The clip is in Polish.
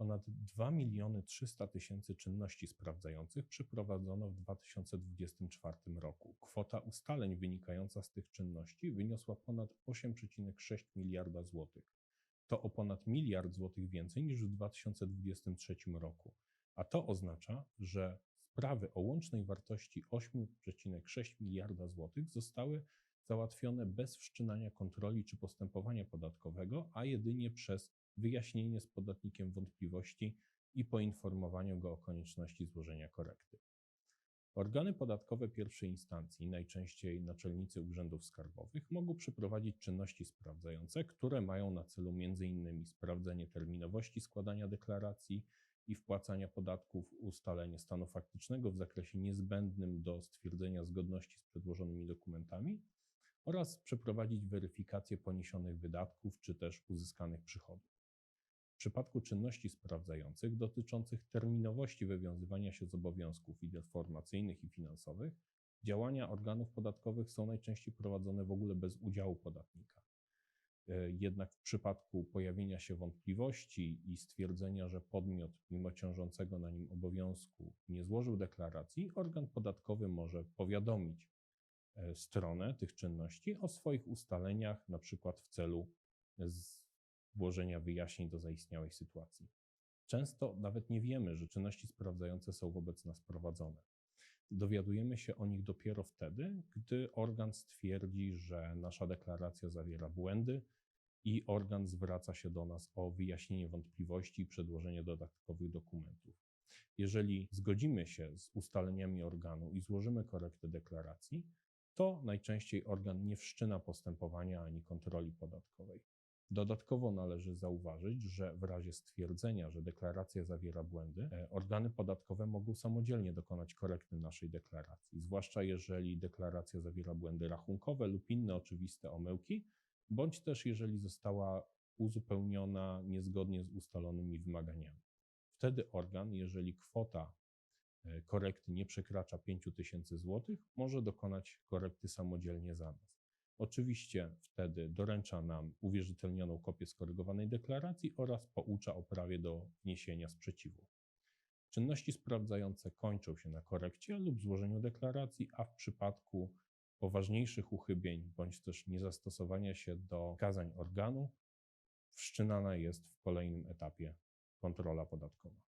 Ponad 2 miliony 300 tysięcy czynności sprawdzających przeprowadzono w 2024 roku. Kwota ustaleń wynikająca z tych czynności wyniosła ponad 8,6 miliarda złotych. To o ponad miliard złotych więcej niż w 2023 roku. A to oznacza, że sprawy o łącznej wartości 8,6 miliarda złotych zostały załatwione bez wszczynania kontroli czy postępowania podatkowego, a jedynie przez wyjaśnienie z podatnikiem wątpliwości i poinformowanie go o konieczności złożenia korekty. Organy podatkowe pierwszej instancji, najczęściej naczelnicy urzędów skarbowych, mogą przeprowadzić czynności sprawdzające, które mają na celu m.in. sprawdzenie terminowości składania deklaracji i wpłacania podatków, ustalenie stanu faktycznego w zakresie niezbędnym do stwierdzenia zgodności z przedłożonymi dokumentami oraz przeprowadzić weryfikację poniesionych wydatków czy też uzyskanych przychodów. W przypadku czynności sprawdzających dotyczących terminowości wywiązywania się z obowiązków informacyjnych i finansowych, działania organów podatkowych są najczęściej prowadzone w ogóle bez udziału podatnika. E, jednak w przypadku pojawienia się wątpliwości i stwierdzenia, że podmiot, mimo ciążącego na nim obowiązku, nie złożył deklaracji, organ podatkowy może powiadomić stronę tych czynności o swoich ustaleniach, na przykład w celu włożenia wyjaśnień do zaistniałej sytuacji. Często nawet nie wiemy, że czynności sprawdzające są wobec nas prowadzone. Dowiadujemy się o nich dopiero wtedy, gdy organ stwierdzi, że nasza deklaracja zawiera błędy i organ zwraca się do nas o wyjaśnienie wątpliwości i przedłożenie dodatkowych dokumentów. Jeżeli zgodzimy się z ustaleniami organu i złożymy korektę deklaracji, to najczęściej organ nie wszczyna postępowania ani kontroli podatkowej. Dodatkowo należy zauważyć, że w razie stwierdzenia, że deklaracja zawiera błędy, e, organy podatkowe mogą samodzielnie dokonać korekty naszej deklaracji, zwłaszcza jeżeli deklaracja zawiera błędy rachunkowe lub inne oczywiste omyłki, bądź też jeżeli została uzupełniona niezgodnie z ustalonymi wymaganiami. Wtedy organ, jeżeli kwota korekty nie przekracza 5000 zł, może dokonać korekty samodzielnie za nas. Oczywiście wtedy doręcza nam uwierzytelnioną kopię skorygowanej deklaracji oraz poucza o prawie do wniesienia sprzeciwu. Czynności sprawdzające kończą się na korekcie lub złożeniu deklaracji, a w przypadku poważniejszych uchybień bądź też niezastosowania się do kazań organu, wszczynana jest w kolejnym etapie kontrola podatkowa.